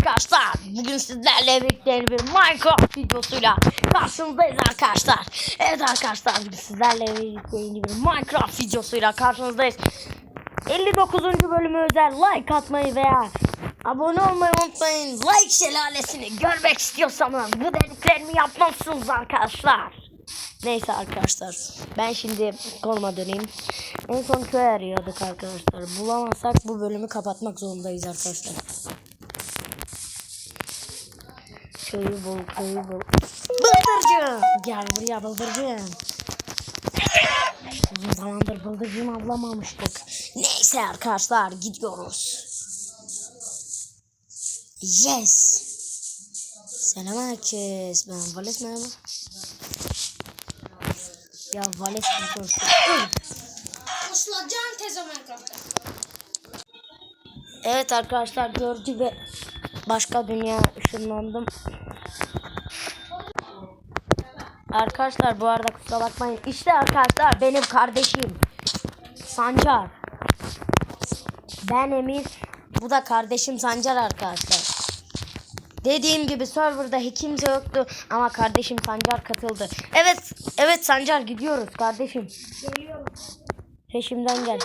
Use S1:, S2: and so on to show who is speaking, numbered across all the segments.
S1: arkadaşlar. Bugün sizlerle birlikte bir Minecraft videosuyla karşınızdayız arkadaşlar. Evet arkadaşlar bugün sizlerle birlikte bir Minecraft videosuyla karşınızdayız. 59. bölümü özel like atmayı veya abone olmayı unutmayın. Like şelalesini görmek istiyorsanız bu dediklerimi yapmazsınız arkadaşlar. Neyse arkadaşlar ben şimdi konuma döneyim. En son köy arıyorduk arkadaşlar. Bulamazsak bu bölümü kapatmak zorundayız arkadaşlar. Köyü bul, köyü bul. Bıldırcın! Gel buraya bıldırcın. Uzun zamandır bıldırcın avlamamıştık. Neyse arkadaşlar gidiyoruz. Yes. Selam herkes. Ben Vales merhaba. Ya Vales bir konuştu.
S2: Uslacan teze Minecraft'ta.
S1: Evet arkadaşlar gördü ve başka dünya ışınlandım. Arkadaşlar bu arada kusura bakmayın. İşte arkadaşlar benim kardeşim Sancar. Ben Emir. Bu da kardeşim Sancar arkadaşlar. Dediğim gibi serverda hiç kimse yoktu ama kardeşim Sancar katıldı. Evet, evet Sancar gidiyoruz kardeşim.
S2: Geliyorum.
S1: Peşimden gel.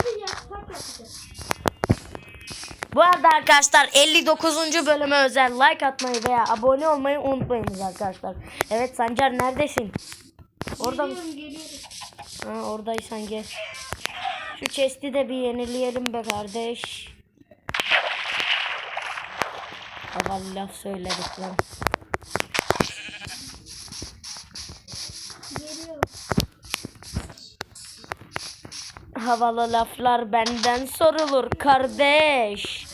S1: Bu arada arkadaşlar 59. bölüme özel like atmayı veya abone olmayı unutmayınız arkadaşlar. Evet Sancar neredesin? Orada mısın? Ha, oradaysan gel. Şu chest'i de bir yenileyelim be kardeş. Havalı laf söyledik lan. Havalı laflar benden sorulur kardeş.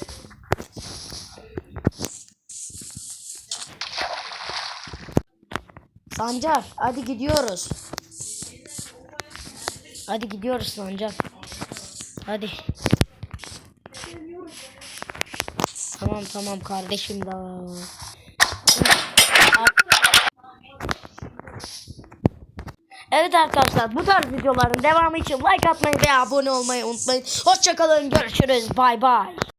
S1: Sancar hadi gidiyoruz. Hadi gidiyoruz Sancar. Hadi. Tamam tamam kardeşim da. Evet arkadaşlar bu tarz videoların devamı için like atmayı ve abone olmayı unutmayın. Hoşçakalın görüşürüz bay bay.